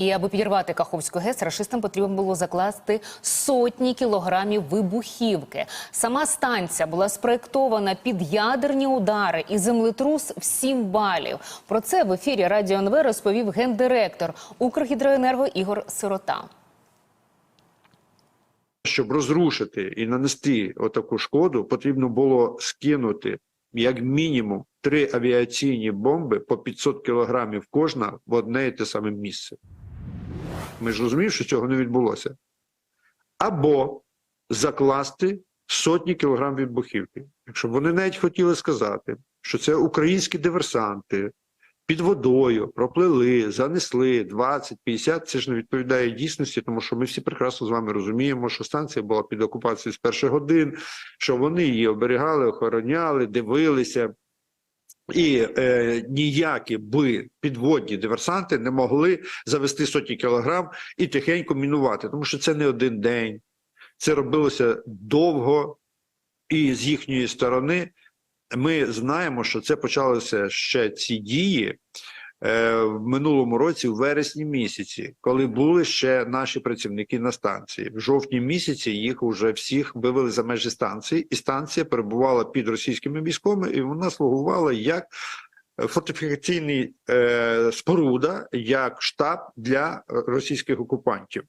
І аби підірвати Каховську ГЕС, рашистам потрібно було закласти сотні кілограмів вибухівки. Сама станція була спроєктована під ядерні удари і землетрус в 7 балів. Про це в ефірі Радіо НВ розповів гендиректор Укргідроенерго Ігор Сирота. Щоб розрушити і нанести отаку шкоду, потрібно було скинути як мінімум три авіаційні бомби по 500 кілограмів кожна в одне і те саме місце. Ми ж розуміємо, що цього не відбулося. Або закласти сотні кілограм вибухівки. Якщо б вони навіть хотіли сказати, що це українські диверсанти під водою проплили, занесли 20-50, це ж не відповідає дійсності, тому що ми всі прекрасно з вами розуміємо, що станція була під окупацією з перших годин, що вони її оберігали, охороняли, дивилися. І е, ніякі би підводні диверсанти не могли завести сотні кілограм і тихенько мінувати, тому що це не один день, це робилося довго, і з їхньої сторони. Ми знаємо, що це почалося ще ці дії в минулому році, в вересні місяці, коли були ще наші працівники на станції. В жовтні місяці їх вже всіх вивели за межі станції, і станція перебувала під російськими військами, і вона слугувала як фортифікаційний е, споруда, як штаб для російських окупантів.